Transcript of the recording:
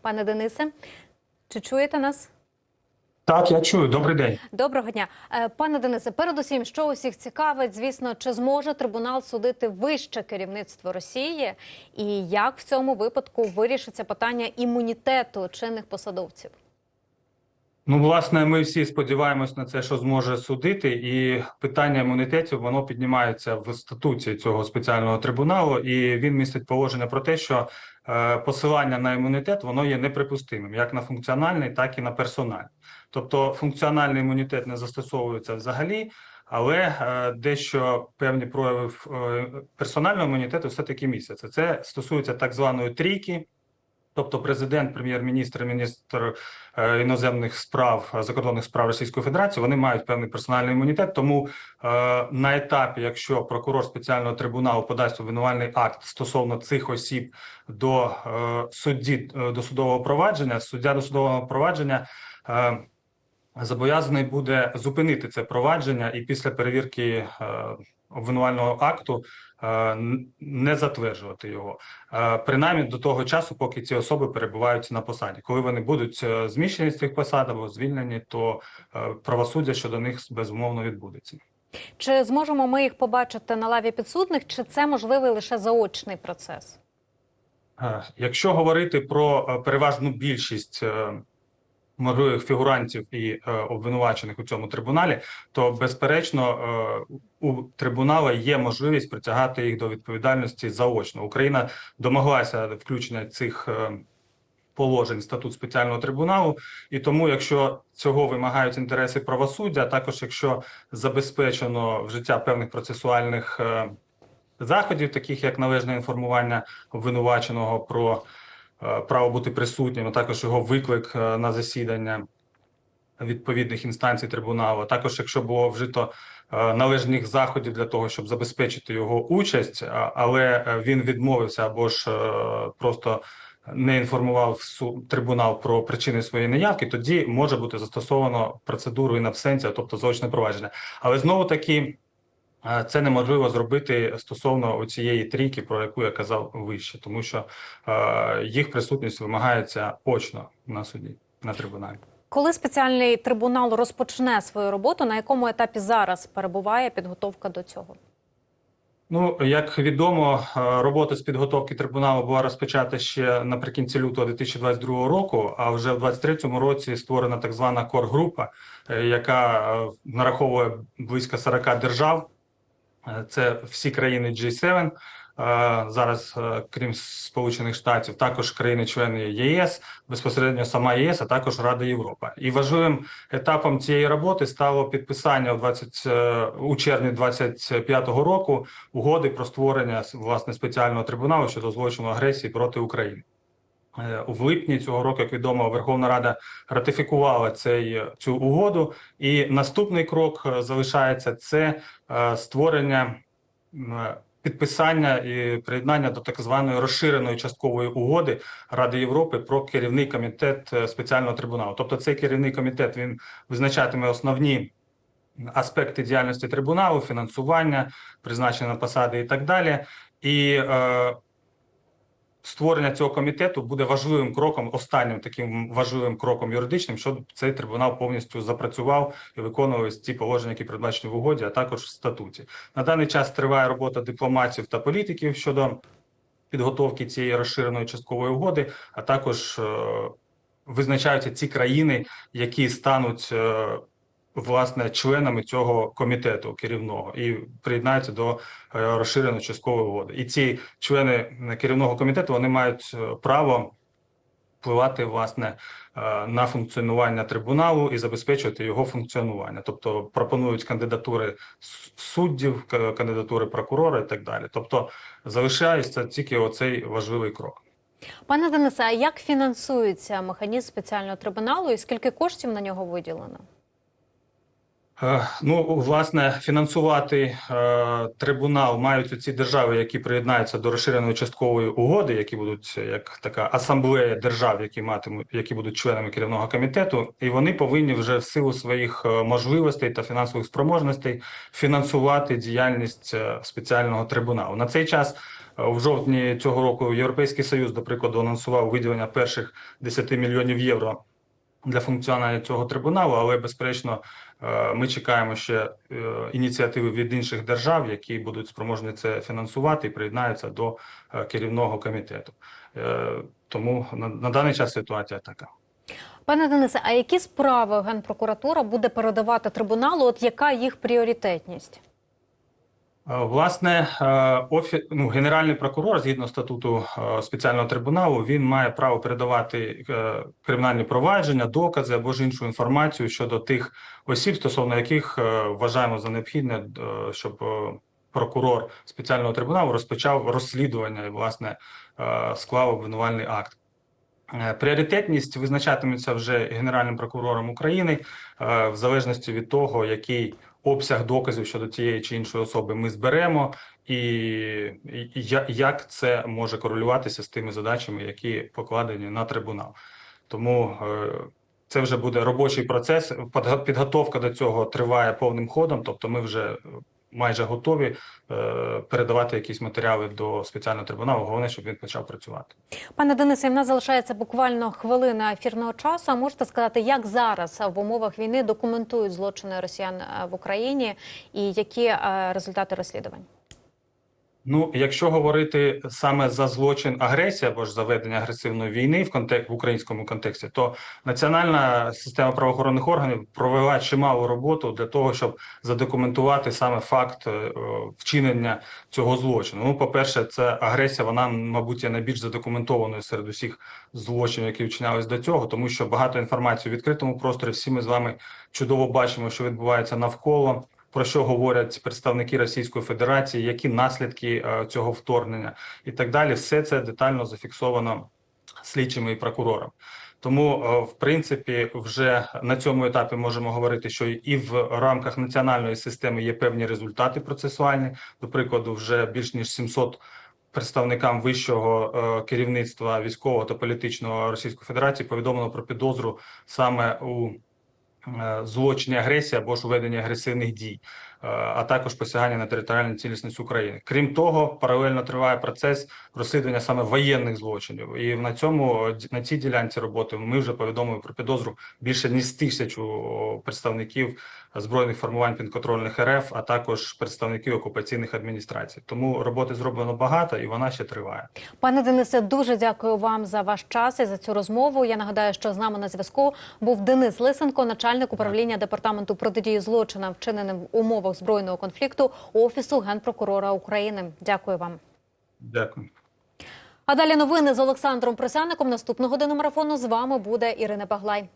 Пане Денисе, чи чуєте нас? Так, я чую. Добрий день. Доброго дня, Е, пане Денисе. Передусім, що усіх цікавить, звісно, чи зможе трибунал судити вище керівництво Росії, і як в цьому випадку вирішиться питання імунітету чинних посадовців? Ну, власне, ми всі сподіваємось на це, що зможе судити, і питання імунітетів воно піднімається в статуті цього спеціального трибуналу, і він містить положення про те, що е, посилання на імунітет воно є неприпустимим як на функціональний, так і на персональний. Тобто функціональний імунітет не застосовується взагалі, але е, дещо певні прояви е, персонального імунітету все таки містяться. Це стосується так званої трійки. Тобто президент, прем'єр-міністр, міністр е, іноземних справ е, закордонних справ Російської Федерації вони мають певний персональний імунітет. Тому е, на етапі, якщо прокурор спеціального трибуналу подасть обвинувальний акт стосовно цих осіб до судді до судового провадження, суддя до судового провадження. Зобов'язаний буде зупинити це провадження і після перевірки обвинувального акту е, не затверджувати його. Е, принаймні до того часу, поки ці особи перебувають на посаді. Коли вони будуть е, зміщені з цих посад або звільнені, то правосуддя щодо них безумовно відбудеться. Чи зможемо ми їх побачити на лаві підсудних, чи це можливий лише заочний процес? Якщо говорити про переважну більшість можливих фігурантів і е, обвинувачених у цьому трибуналі, то безперечно е, у трибунала є можливість притягати їх до відповідальності заочно. Україна домоглася включення цих е, положень статут спеціального трибуналу, і тому, якщо цього вимагають інтереси правосуддя, а також якщо забезпечено вжиття певних процесуальних е, заходів, таких як належне інформування обвинуваченого про право бути присутнім, а також його виклик е, на засідання відповідних інстанцій трибуналу. а Також, якщо було вжито е, належних заходів для того, щоб забезпечити його участь, але е, він відмовився або ж е, просто не інформував трибунал про причини своєї неявки, тоді може бути застосовано процедуру absentia, тобто заочне провадження. Але знову таки. Це неможливо зробити стосовно цієї трійки, про яку я казав вище, тому що їх присутність вимагається очно на суді на трибуналі. Коли спеціальний трибунал розпочне свою роботу, на якому етапі зараз перебуває підготовка до цього? Ну як відомо, робота з підготовки трибуналу була розпочата ще наприкінці лютого 2022 року. А вже в 2023 році створена так звана кор-група, е, яка е, нараховує близько 40 держав. Е, Це всі країни G7, е, зараз, е, крім Сполучених Штатів, також країни-члени ЄС, безпосередньо сама ЄС, а також Рада Європи. І важливим етапом цієї роботи стало підписання у 20, е, у червні 25-го року угоди про створення власне спеціального трибуналу щодо злочину агресії проти України. Е, У липні цього року, як відомо, Верховна Рада ратифікувала цей цю угоду, і наступний крок е, залишається це е, створення е, підписання і приєднання до так званої розширеної часткової угоди Ради Європи про керівний комітет е, спеціального трибуналу. Тобто, цей керівний комітет він визначатиме основні аспекти діяльності трибуналу, фінансування, призначення на посади і так далі. І е, створення цього комітету буде важливим кроком, останнім таким важливим кроком юридичним, щоб цей трибунал повністю запрацював і виконував ті положення, які передбачені в угоді, а також в статуті. На даний час триває робота дипломатів та політиків щодо підготовки цієї розширеної часткової угоди, а також е, визначаються ці країни, які стануть. Власне, членами цього комітету керівного і приєднаються до е, розширеної часткової угоди. І ці члени керівного комітету вони мають е, право впливати власне е, на функціонування трибуналу і забезпечувати його функціонування. Тобто пропонують кандидатури суддів, кандидатури прокурора і так далі. Тобто залишається тільки оцей важливий крок. Пане Денисе, а як фінансується механізм спеціального трибуналу і скільки коштів на нього виділено? Е, Ну, власне, фінансувати е, трибунал мають ці держави, які приєднаються до розширеної часткової угоди, які будуть як така асамблея держав, які матимуть, які будуть членами керівного комітету, і вони повинні вже в силу своїх е, можливостей та фінансових спроможностей фінансувати діяльність е, спеціального трибуналу. На цей час В жовтні цього року Європейський Союз, до прикладу, анонсував виділення перших 10 мільйонів євро для функціонування цього трибуналу, але безперечно е, ми чекаємо ще е, ініціативи від інших держав, які будуть спроможні це фінансувати і приєднаються до е, керівного комітету. Тому на, на даний час ситуація така. Пане Денисе, а які справи Генпрокуратура буде передавати трибуналу? От яка їх пріоритетність? Е, Власне, е, офі... ну, генеральний прокурор, згідно статуту е, спеціального трибуналу, він має право передавати кримінальні провадження, докази або ж іншу інформацію щодо тих осіб, стосовно яких вважаємо за необхідне, щоб прокурор спеціального трибуналу розпочав розслідування і власне склав обвинувальний акт. Пріоритетність визначатиметься вже Генеральним прокурором України в залежності від того, який обсяг доказів щодо тієї чи іншої особи ми зберемо, і, як це може корелюватися з тими задачами, які покладені на трибунал. Тому е, це вже буде робочий процес. Підготовка до цього триває повним ходом, тобто ми вже майже готові е, передавати якісь матеріали до спеціального трибуналу. Головне, щоб він почав працювати. Пане Денисе, в нас залишається буквально хвилина ефірного часу. А можете сказати, як зараз в умовах війни документують злочини росіян е, в Україні і які е, результати розслідувань? Ну, якщо говорити саме за злочин агресії або ж за ведення агресивної війни в контек в українському контексті, то національна система правоохоронних органів провела чималу роботу для того, щоб задокументувати саме факт е, вчинення цього злочину. Ну, по-перше, це агресія, вона, мабуть, є найбільш задокументованою серед усіх злочинів, які вчинялись до цього, тому що багато інформації у відкритому просторі. Всі ми з вами чудово бачимо, що відбувається навколо про що говорять представники Російської Федерації, які наслідки е, цього вторгнення і так далі. Все це детально зафіксовано слідчими і прокурором. Тому, е, в принципі, вже на цьому етапі можемо говорити, що і в рамках національної системи є певні результати процесуальні. До прикладу, вже більш ніж 700 представникам вищого е, керівництва військового та політичного Російської Федерації повідомлено про підозру саме у е, злочині агресії або ж введення агресивних дій, а також посягання на територіальну цілісність України. Крім того, паралельно триває процес розслідування саме воєнних злочинів, і на цьому е, на цій ділянці роботи ми вже повідомили про підозру більше ніж тисячу представників збройних формувань підконтрольних РФ, а також представників окупаційних адміністрацій. Тому роботи зроблено багато, і вона ще триває. Пане Денисе, дуже дякую вам за ваш час і за цю розмову. Я нагадаю, що з нами на зв'язку був Денис Лисенко, начальник управління департаменту протидії злочинам, вчиненим в збройного конфлікту офісу генпрокурора України. Дякую вам. Дякую. А далі новини з Олександром Просяником. Наступну годину марафону з вами буде Ірина Баглай.